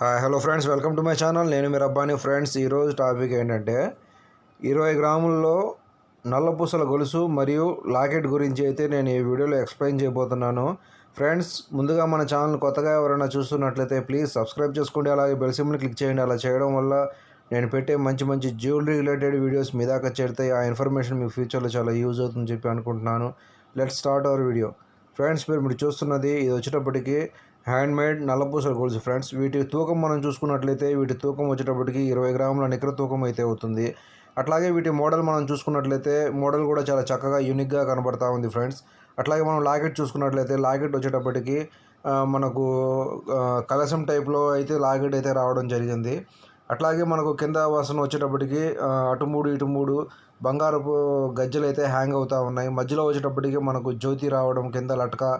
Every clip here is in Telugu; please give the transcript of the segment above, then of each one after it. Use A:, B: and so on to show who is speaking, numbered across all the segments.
A: Hi hello friends welcome to my channel నేను మీరు అబ్బాని ఫ్రెండ్స్ ఈరోజు టాపిక్ ఏంటంటే ఇరవై గ్రాముల్లో నల్లపూసల గొలుసు మరియు లాకెట్ గురించి అయితే నేను ఈ వీడియోలో ఎక్స్ప్లెయిన్ చేయబోతున్నాను. ఫ్రెండ్స్ ముందుగా మన ఛానల్ కొత్తగా ఎవరైనా చూస్తున్నట్లయితే ప్లీజ్ సబ్స్క్రైబ్ చేసుకోండి. అలాగే బెల్ సింబల్ని క్లిక్ చేయండి. అలా చేయడం వల్ల నేను పెట్టే మంచి మంచి జ్యువెలరీ రిలేటెడ్ వీడియోస్ మీ దాకా చేరుతాయి. ఆ ఇన్ఫర్మేషన్ మీ ఫ్యూచర్లో చాలా యూజ్ అవుతుందని చెప్పి అనుకుంటున్నాను. Let start our video friends మీరు మీరు చూస్తున్నది ఇది వచ్చేటప్పటికి హ్యాండ్ మేడ్ నల్లపూసల గొలుసు ఫ్రెండ్స్ వీటి తూకం మనం చూసుకున్నట్లయితే వీటి తూకం వచ్చేటప్పటికి ఇరవై గ్రాముల నికర తూకం అయితే అవుతుంది. అట్లాగే వీటి మోడల్ మనం చూసుకున్నట్లయితే మోడల్ కూడా చాలా చక్కగా యూనిక్గా కనబడతా ఉంది ఫ్రెండ్స్. అట్లాగే మనం లాకెట్ చూసుకున్నట్లయితే లాకెట్ వచ్చేటప్పటికి మనకు కలశం టైప్లో అయితే లాకెట్ అయితే రావడం జరిగింది. అట్లాగే మనకు కింద వాసన వచ్చేటప్పటికి అటు మూడు ఇటు మూడు బంగారపు గజ్జలు అయితే హ్యాంగ్ అవుతూ ఉన్నాయి. మధ్యలో వచ్చేటప్పటికి మనకు జ్యోతి రావడం కింద లట్కా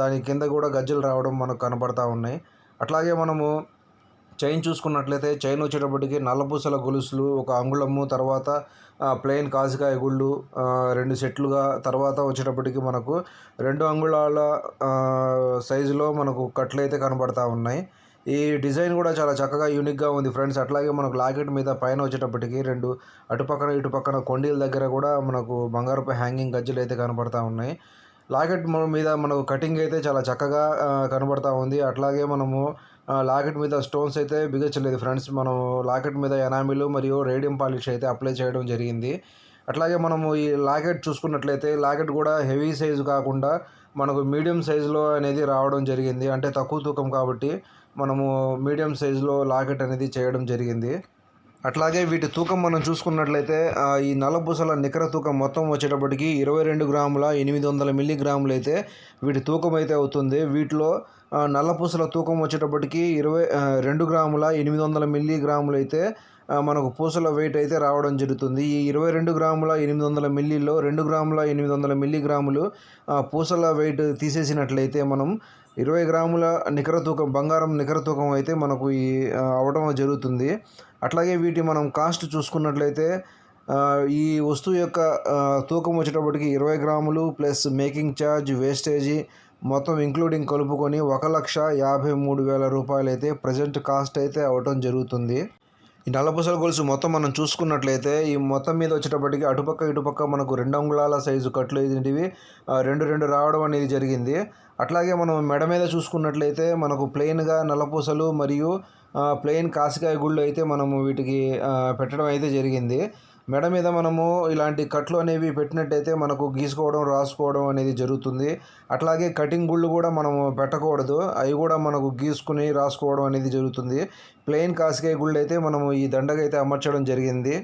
A: దాని కింద కూడా గజ్జలు రావడం మనకు కనపడతా ఉన్నాయి. అట్లాగే మనము చైన్ చూసుకున్నట్లయితే చైన్ వచ్చేటప్పటికి నల్లపూసల గొలుసులు ఒక అంగుళము తర్వాత ప్లెయిన్ కాసికాయ గుళ్ళు రెండు సెట్లుగా తర్వాత వచ్చేటప్పటికి మనకు రెండు అంగుళాల సైజులో మనకు కట్లు అయితే కనబడతా ఉన్నాయి. ఈ డిజైన్ కూడా చాలా చక్కగా యూనిక్గా ఉంది ఫ్రెండ్స్. అట్లాగే మనకు లాకెట్ మీద పైన వచ్చేటప్పటికి రెండు అటుపక్కన ఇటుపక్కన కొండీల దగ్గర కూడా మనకు బంగారపు హ్యాంగింగ్ గజ్జలు అయితే కనబడతా ఉన్నాయి. లాకెట్ మన- మీద మనకు కటింగ్ అయితే చాలా చక్కగా కనబడతా ఉంది. అట్లాగే మనము లాకెట్ మీద స్టోన్స్ అయితే బిగచ్చలేదు ఫ్రెండ్స్. మనం లాకెట్ మీద ఎనామిలు మరియు రేడియం పాలిష్ అయితే అప్లై చేయడం జరిగింది. అట్లాగే మనము ఈ లాకెట్ చూసుకున్నట్లయితే లాకెట్ కూడా హెవీ సైజు కాకుండా మనకు మీడియం సైజులో అనేది రావడం జరిగింది. అంటే తక్కువ తూకం కాబట్టి మనము మీడియం సైజులో లాకెట్ అనేది చేయడం జరిగింది. అట్లాగే వీటి తూకం మనం చూసుకున్నట్లయితే ఈ నల్లపూసల నికర తూకం మొత్తం వచ్చేటప్పటికి ఇరవై రెండు గ్రాముల ఎనిమిది వందల మిల్లీగ్రాములు అయితే వీటి తూకం అయితే అవుతుంది. వీటిలో నల్లపూసల తూకం వచ్చేటప్పటికి ఇరవై రెండు గ్రాముల ఎనిమిది వందల మిల్లీగ్రాములు అయితే మనకు పూసల వెయిట్ అయితే రావడం జరుగుతుంది. ఈ ఇరవై రెండు గ్రాముల ఎనిమిది వందల మిల్లీలో రెండు గ్రాముల ఎనిమిది వందల మిల్లీగ్రాములు పూసల వెయిట్ తీసేసినట్లయితే మనం ఇరవై గ్రాముల నికర తూకం బంగారం నికర తూకం అయితే మనకు ఈ అవడం జరుగుతుంది. అట్లాగే వీటి మనం కాస్ట్ చూసుకున్నట్లయితే ఈ వస్తువు యొక్క తూకం వచ్చేటప్పటికి ఇరవై గ్రాములు ప్లస్ మేకింగ్ ఛార్జ్ వేస్టేజీ మొత్తం ఇంక్లూడింగ్ కలుపుకొని ఒక లక్ష యాభై మూడు వేల రూపాయలు అయితే ప్రజెంట్ కాస్ట్ అయితే అవటం జరుగుతుంది. ఈ నల్లపూసల గొలుసు మొత్తం మనం చూసుకున్నట్లయితే ఈ మొత్తం మీద వచ్చేటప్పటికి అటుపక్క ఇటుపక్క మనకు రెండు అంగుళాల సైజు కట్లు ఇదింటివి రెండు రెండు రావడం అనేది జరిగింది. అట్లాగే మనం మెడ మీద చూసుకున్నట్లయితే మనకు ప్లెయిన్గా నల్లపూసలు మరియు ప్లెయిన్ కాసికాయ గుళ్ళు అయితే మనము వీటికి పెట్టడం అయితే జరిగింది. మెడ మీద మనము ఇలాంటి కట్లు అనేవి పెట్టినట్టయితే మనకు గీసుకోవడం రాసుకోవడం అనేది జరుగుతుంది. అట్లాగే కటింగ్ గుళ్ళు కూడా మనము పెట్టకూడదు. అవి కూడా మనకు గీసుకుని రాసుకోవడం అనేది జరుగుతుంది. ప్లెయిన్ కాసికాయ గుళ్ళు అయితే మనము ఈ దండగా అయితే అమర్చడం జరిగింది.